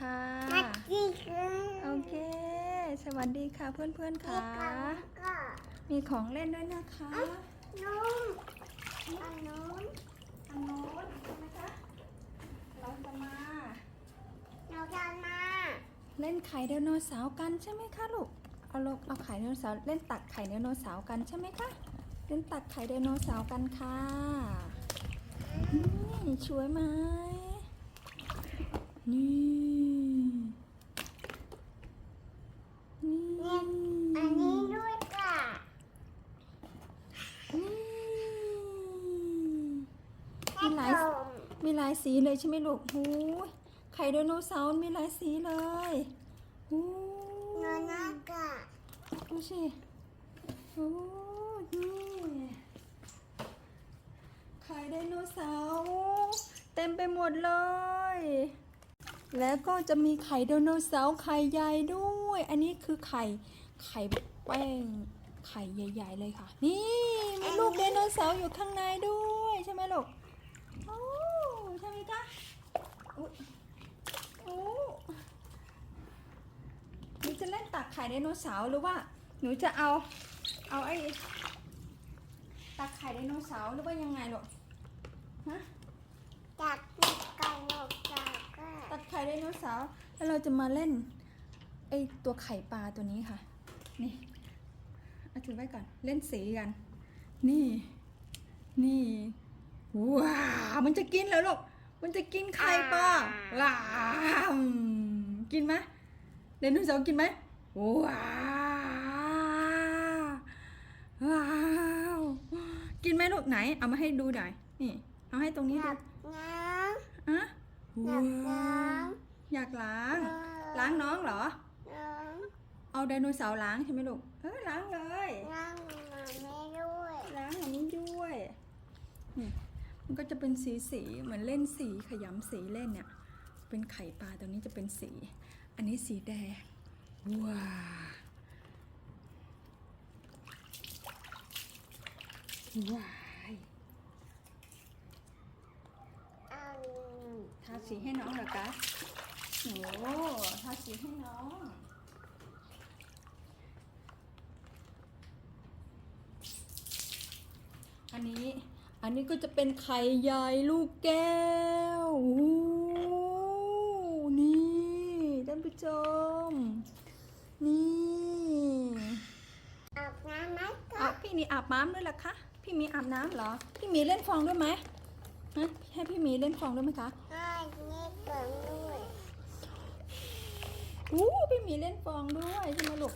คะมาจีคือโอเค สวัสดีค่ะเพื่อนๆมีค่ะของก็มีของเล่นด้วยนะคะ นุ่มอันนู้นอันโน้นใช่ไหมคะเราจะมา เราจะมาเล่นไข่ไดโนเสาร์กันใช่ไหมคะลูก เอาลงเอาไข่ไดโนเสาร์เล่นตักไข่ไดโนเสาร์กันใช่ไหมคะ เล่นตักไข่ไดโนเสาร์กันค่ะนี่ช่วยไหมนี่นี่ อันนี้ด้วยค่ะ นี่ แม่ มีหลาย ส้ มีหลายสีเลยใช่ไหมลูกหูยไข่ไดโนเสาร์มีหลายสีเลยหูโนนากะดูสิโอ้นี่ไข่ไดโนเสาร์เต็มไปหมดเลย แล้วก็จะมีไข่ไดโนเสาร์ไข่ใหญ่ด้วย อันนี้คือไข่ไข่แป้งไข่ใหญ่ ๆ เลยค่ะ นี่มีลูกไดโนเสาร์อยู่ข้างในด้วยใช่ไหมลูกโอ้ใช่ไหมคะอุ๊ยโอ้ หนูจะเล่นตักไข่ไดโนเสาร์หรือว่า หนูจะเอา เอาไอ้ตักไข่ไดโนเสาร์หรือว่ายังไงลูกฮะจากนักกันนกจากก็ตัดไข่ไดโนเสาร์แล้วเราจะมาเล่นไอตัวไข่ปลาตัวนี้ค่ะ นี่เอาถือไว้ก่อนเล่นสีกัน นี่ นี่ว้าวมันจะกินเหรอลูก มันจะกินไข่ปลาว้าวกินไหมไดโนเสาร์กินไหมว้าวว้าวกินไหมลูกไหน เอามาให้ดูหน่อยนี่เอาให้ตรงนี้อดูยากน้อะำอยากน้อยากล้างำล้างน้องเหรอน้องเอาไดโนเสาร์ล้างใช่ไหมลูกเออล้างเลยน้องมาไม่ด้วยล้างอันนี้ด้วยนี่ มันก็จะเป็นสีสีๆเหมือนเล่นสีขยำสีเล่นเนี่ย เป็นไข่ปลาตัวนี้จะเป็นสี อันนี้สีแดง ว้าวว้ายอันทาสีให้น้องเหรอคะโอ้ทาสีให้น้อง อันนี้ อั นนี้ก็จะเป็นไข่ใหญ่ลูกแก้วโอ้โหนี่ท่านผู้ชม นี่อาบน้ำไหมคอะรับพี่มีอาบน้ำด้วยเหรอคะ พี่มีอาบน้ำเหรอ พี่มีเล่นฟองด้วยไหมฮะให้พี่มีเล่นฟองด้วยไหมคะให้นี่เกิดด้วยอู้พี่มีเล่นฟองด้วยใช่ไหมลูก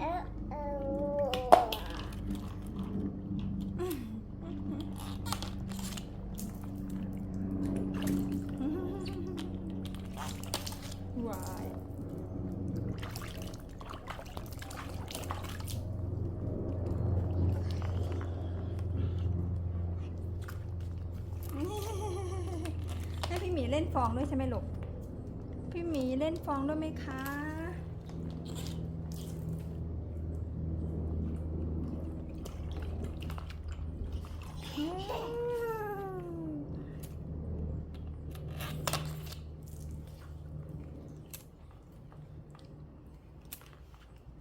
เออเออ วายให้พี่หมีเล่น ฟองด้วยใช่ไหมลูก พี่หมีเล่นฟองด้วยไหมคะ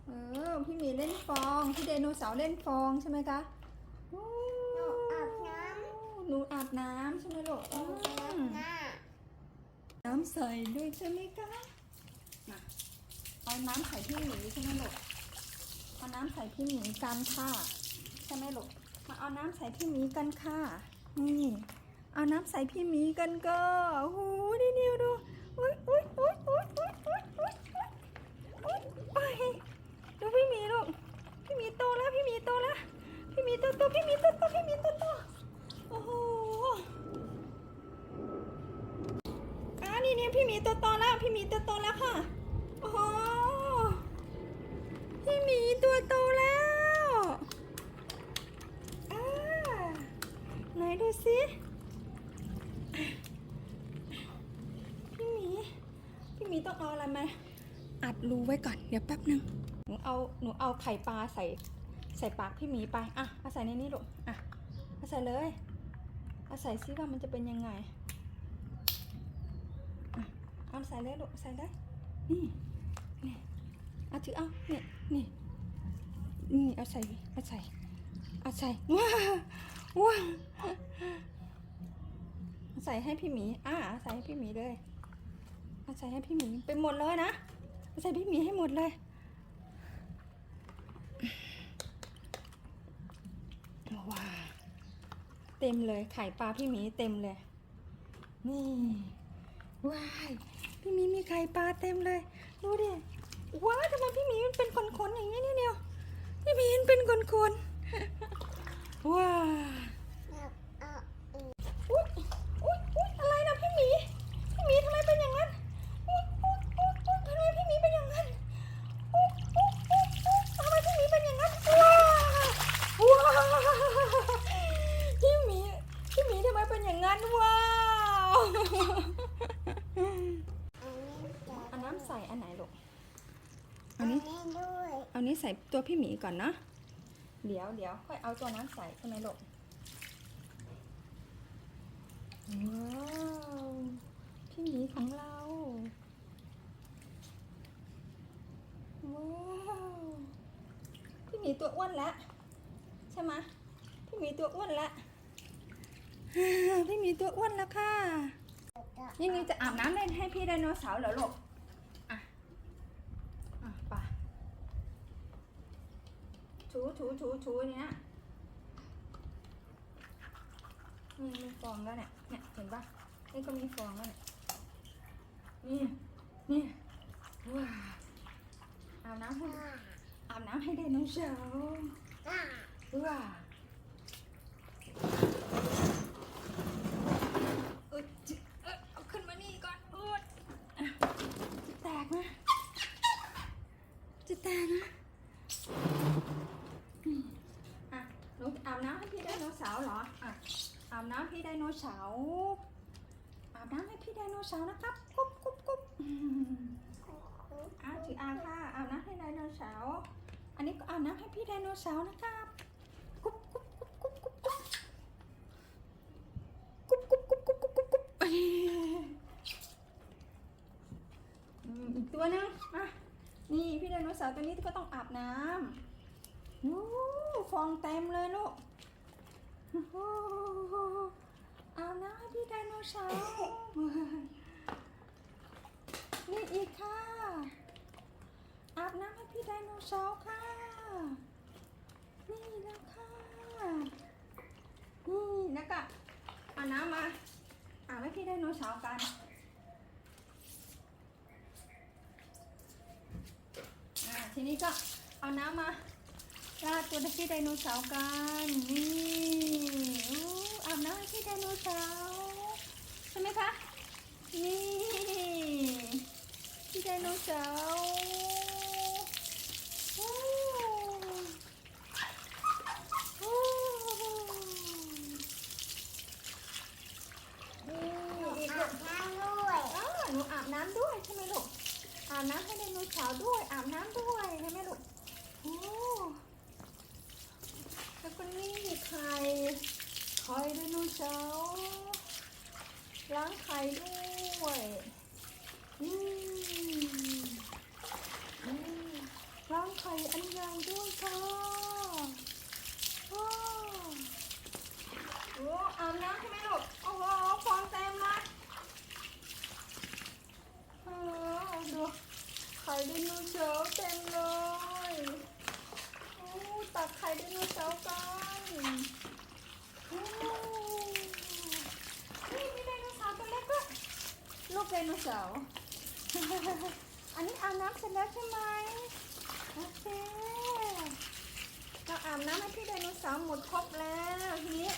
เออ พี่หมีเล่นฟอง พี่ไดโนเสาร์เล่นฟองใช่ไหมคะโอ้เราอาบน้หนูอาบน้ำใช่ไหมลูกำอือาบมน้น้ำใส่ด้วยใช่ไหมคะมาเอาน้ำใส่พี่หมีใช่ไหมลูกเอาน้ำใส่พี่หมีกันค่ะใช่ไหมลูกมาเอาน้ำใส่พี่หมีกันค่ะนี่เอาน้ำใส่พี่หมีกันก็โอ้โหนี่นิวดูอุ้ยอุ้ยอุ้ยอุ้ยอุ้ยอุ้ยอุ้ยอุ้ยอุ้ยดูพี่หมีลูกพี่หมีโตแล้วพี่หมีโตแล้วพี่หมีโตโตพี่หมีโตโตพี่หมีโตโตโอ้โห อ่านี่เนี่ยพี่หมีตัวโตแล้ว พี่หมีตัวโตแล้วค่ะโอ้โหพี่หมีตัวโตแล้วอ่าดูสิพี่หมีพี่หมีต้องเอาอะไรมาอัดรูไว้ก่อนเดี๋ยวแป๊บหนึ่งหนูเอาหนูเอาไข่ปลาใส่ใส่ปากพี่หมีไป อะ เอาใส่ในนี้ลูก อะ เอาใส่เลย เอาใส่ซิว่ามันจะเป็นยังไงอะ เอาใส่เลยลูกใส่เลยนี่นี่เอาถือเอานี่นี่นี่เอาใส่เอาใส่เอาใส่ว้าว้าเอาใส่ให้พี่หมี อะเอาใส่ให้พี่หมีเลยเอาใส่ให้พี่หมีเป็นหมดเลยนะเอาใส่พี่หมีให้หมดเลยว้าวเต็มเลยไข่ปลาพี่หมีเต็มเลย นี่ ว้ายพี่หมีมีไข่ปลาเต็มเลยดูดิว้ายทำไมพี่หมีมันเป็นขนๆอย่างนี้นี่เดียวพี่หมีมันเป็นขนๆว้าอุ๊ยอุ๊ยอุ๊ยอะไรนะพี่หมีพี่หมีทำไมเป็นอย่างนั้น อุ๊ยอุ๊ยอุ๊ยอุ๊ยทำไมพี่หมีเป็นอย่างนั้น อุ๊ยอุ๊ยอุ๊ยอุ๊ยทำไมพี่หมีเป็นอย่างนั้น ว้าวว้าวพี่หมี พี่หมีทำไมเป็นอย่างนั้น ว้าว อันนี้จะ เอาน้ำใส่อันไหนลูก อั เอา น นี้ นี้ด้วย เอา นี้ใส่ตัวพี่หมีก่อนนะเดี๋ยวเดี๋ยวค่อยเอาตัวน้ำใส่ใช่ไหมลูกว้าวพี่หมีของเราว้าวพี่หมีตัวอ้วนแล้วใช่ไหมพี่หมีตัวอ้วนแล้วพี่หมีตัวอ้วนแล้วค่ะนี่นี่จะอาบน้ำเล่นให้พี่ไดโนเสาร์เหรอลูก อะ อะไป ถูถูถูถูนี่นะนี่มีฟองแล้วเนี่ย เนี่ยเห็นปะนี่ก็มีฟองแล้วเนี่ย นี่ นี่ว้าวอาบน้ำให้อาบน้ำให้ไดโนเสาร์อ่าว้าเอ้ยจิเอ้ยเอาขึ้นมานี่ก่อนอ้ยอะจะแตกนะจะแตกนะอืมอะหนูอาบน้ำให้พี่ไดโนเสาร์เหรออะอาบน้ำพี่ไดโน เสาร์อาบน้ำให้พี่ไดโนเสาร์นะครับกุ๊บกุ๊บกุ๊บอืมอะถือาค่ะอาบน้ำให้ไดโนเสาร์อันนี้ก็อาบน้ำให้พี่ไดโนเสาร์นะครับกุ๊บกุ๊บกุ๊บกุ๊บกุ๊บกุ๊บกุ๊บกุ๊บกุ๊บกุ๊บกุ๊บกุ๊บอีกตัวนึงอะนี่พี่ไดโนเสาร์ตัวนี้ก็ต้องอาบน้ำโอ้ฟองเต็มเลยลูก เสานี่อีกค่ะ อาบน้ำให้พี่ไดโนเสาร์ค่ะ นี่แล้วค่ะ นี่แล้วก็เอาน้ำมาอาบให้พี่ไดโนเสาร์กันอ่าทีนี้ก็เอาน้ำมาราดตัวพี่ไดโนเสาร์กัน นี่อาบน้ำให้พี่ไดโนเสาร์ ใช่ไหมคะ นี่พี่ไดโนเสาร์อู้โอ้นี่อีกอาบด้วยอ้หนูอาบน้ำด้วยใช่ไหมลูก อาบน้ำให้ไดโนเสาร์ด้วย อาบน้ำด้วยใช่ไหมลูก โอ้แล้วก็นี่ไข่ไข่ไดโนเสาร์ล้างไข่ ด้วยร้างไข่อันใหญ่ด้วยค่ะว้โอ้อาบน้ำใช่ไหมลูกโอ้โหฟองเต็มเลยเออดูไข่ไดโนเสาร์เต็มเลยโอ้ตักไข่ไดโนเสาร์กันโอ้นี่มีไดโนเสาร์ตัวเล็กด้วยลูกได โนเสาร์อันนี้อาบน้ำเสร็จแล้วใช่ไหมโอเคเราอาบน้ำให้พี่ไดโนเสาร์หมดครบแล้วทีนี้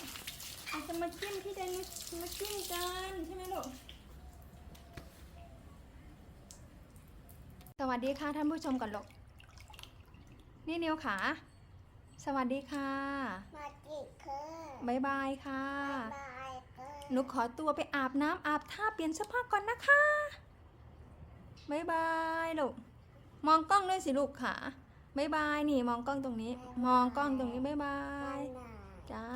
อาจจะมาจิ้มพี่ไดโนมาจิ้มกันใช่ไหมลูกสวัสดีค่ะท่านผู้ชมก่อนลูกนี่นิวขาสวัสดีค่ะมาจิกคือบายบายค่ะบายเกิน หนูขอตัวไปอาบน้ำอาบท่าเปลี่ยนเสื้อผ้าก่อนนะคะบายบายลูก มองกล้องด้วยสิลูกค่ะบายบายนี่มองกล้องตรงนี้ มองกล้องตรงนี้บายบายวันไหนจ้า